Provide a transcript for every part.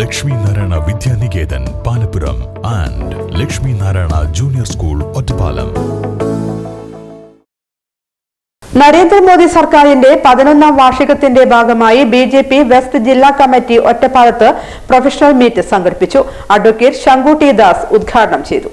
Lakshmi Narayana Vidyaniketan Palappuram and Lakshmi Narayana junior school Ottapalam. Narendra Modi സർക്കാരിന്റെ പതിനൊന്നാം വാർഷികത്തിന്റെ ഭാഗമായി ബി ജെ പി വെസ്റ്റ് ജില്ലാ committee ഒറ്റപ്പാലത്ത് പ്രൊഫഷണൽ മീറ്റ് സംഘടിപ്പിച്ചു. അഡ്വക്കേറ്റ് ശങ്കുട്ടി ദാസ് ഉദ്ഘാടനം ചെയ്തു.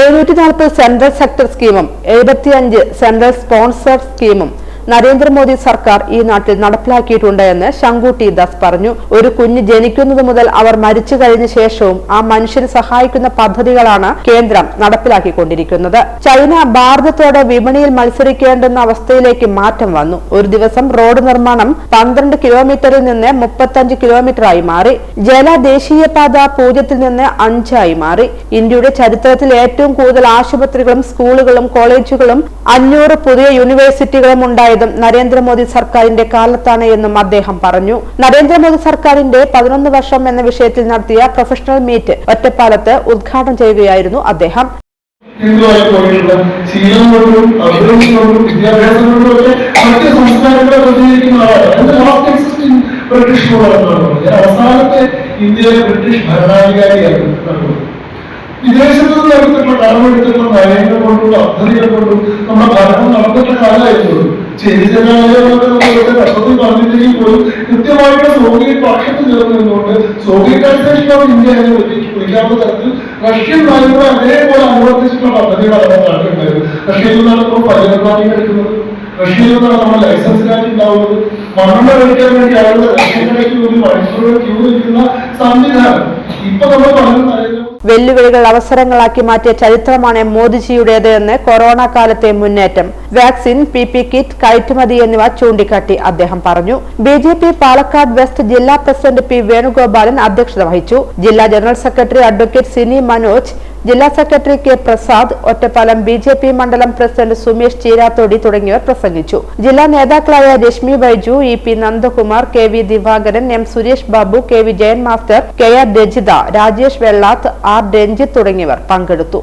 എഴുന്നൂറ്റി നാൽപ്പത് സെൻട്രൽ സെക്ടർ സ്കീമും എഴുപത്തിയഞ്ച് സെൻട്രൽ സ്പോൺസർ സ്കീമും നരേന്ദ്രമോദി സർക്കാർ ഈ നാട്ടിൽ നടപ്പിലാക്കിയിട്ടുണ്ട് എന്ന് ശങ്കുട്ടി ദാസ് പറഞ്ഞു. ഒരു കുഞ്ഞ് ജനിക്കുന്നത് മുതൽ അവർ മരിച്ചു കഴിഞ്ഞ ശേഷവും ആ മനുഷ്യനെ സഹായിക്കുന്ന പദ്ധതികളാണ് കേന്ദ്രം നടപ്പിലാക്കിക്കൊണ്ടിരിക്കുന്നത്. ചൈന ഭാരതത്തോട് വിപണിയിൽ മത്സരിക്കേണ്ടുന്ന അവസ്ഥയിലേക്ക് മാറ്റം വന്നു. ഒരു ദിവസം റോഡ് നിർമ്മാണം പന്ത്രണ്ട് കിലോമീറ്ററിൽ നിന്ന് മുപ്പത്തഞ്ച് കിലോമീറ്ററായി മാറി. ജല ദേശീയപാത പൂജ്യത്തിൽ നിന്ന് അഞ്ചായി മാറി. ഇന്ത്യയുടെ ചരിത്രത്തിൽ ഏറ്റവും കൂടുതൽ ആശുപത്രികളും സ്കൂളുകളും കോളേജുകളും അഞ്ഞൂറ് പുതിയ യൂണിവേഴ്സിറ്റികളും ഉണ്ടായതും നരേന്ദ്രമോദി സർക്കാരിന്റെ കാലത്താണ് എന്നും അദ്ദേഹം പറഞ്ഞു. നരേന്ദ്രമോദി സർക്കാരിന്റെ പതിനൊന്ന് വർഷം എന്ന വിഷയത്തിൽ നടത്തിയ പ്രൊഫഷണൽ മീറ്റ് ഒറ്റപ്പാലത്ത് ഉദ്ഘാടനം ചെയ്യുകയായിരുന്നു അദ്ദേഹം. ഹിന്ദുവായി പോയിട്ടുള്ള ശീലം കൊണ്ടും അഭിവൃദ്ധി കൊണ്ടും വിദ്യാഭ്യാസം കൊണ്ടും ഒക്കെ മറ്റ് സംസ്കാരങ്ങളെ പ്രതിനിധീകരിക്കുന്ന ആളാണ്. ബ്രിട്ടീഷ് ഞാൻ അവസാനത്തെ ഇന്ത്യയിലെ ബ്രിട്ടീഷ് ഭരണാധികാരിയായിരുന്നു വിദേശത്ത് നിന്ന് എടുത്തിട്ടുള്ള കടമെടുത്തിട്ടുള്ള നയങ്ങൾ കൊണ്ടും പദ്ധതികൾ കൊണ്ടും നമ്മുടെ ഭരണം നടന്നിട്ടുള്ള കാലമായിരുന്നു. കഷ്ടത്തിൽ പറഞ്ഞില്ലെങ്കിൽ പോലും കൃത്യമായിട്ട് സോവിയറ്റ് പക്ഷത്ത് ചേർന്ന് നിന്നുകൊണ്ട് സോവിയറ്റൈസേഷൻ ഓഫ് ഇന്ത്യ എന്ന് വിളിക്ക് വിളിക്കാവുന്ന തരത്തിൽ റഷ്യൻ നയങ്ങളെ അതേപോലെ അനുവർത്തിച്ചിട്ടുള്ള പദ്ധതികളാണ് നടത്തിയിട്ടുണ്ടായത് റഷ്യയിൽ നിന്നാണ് നമ്മൾ പരിഗണന എടുക്കുന്നത് റഷ്യയിൽ നിന്നാണ് നമ്മൾ ലൈസൻസ് രാജ്യം ഉണ്ടാവുന്നത് മണ്ണെണ്ണ കഴിക്കാൻ വേണ്ടി ആളുകൾ റഷ്യൻ കടയ്ക്ക് വേണ്ടി മണിക്കൂറുകൾ ക്യൂ നിൽക്കുന്ന സംവിധാനം ഇപ്പൊ നമ്മൾ പറഞ്ഞു വെല്ലുവിളികൾ അവസരങ്ങളാക്കി മാറ്റിയ ചരിത്രമാണ് മോദിജിയുടേത് എന്ന് കൊറോണ കാലത്തെ മുന്നേറ്റം. വാക്സിൻ പി പി കിറ്റ് കയറ്റുമതി എന്നിവ ചൂണ്ടിക്കാട്ടി അദ്ദേഹം പറഞ്ഞു. B J P Palakkad west ജില്ലാ പ്രസിഡന്റ് പി വേണുഗോപാലൻ അധ്യക്ഷത വഹിച്ചു. ജില്ലാ general secretary advocate Sini Manoj ജില്ലാ secretary K Prasad Ottapalam B J P മണ്ഡലം പ്രസിഡന്റ് സുമേഷ് ചീരാത്തോടി തുടങ്ങിയവർ പ്രസംഗിച്ചു. ജില്ലാ നേതാക്കളായ Rashmi Baiju E P Nandakumar K V Divakaran M Suresh Babu K V Jayan master K R Rajitha Rajesh Vellath R Ranjith തുടങ്ങിയവർ പങ്കെടുത്തു.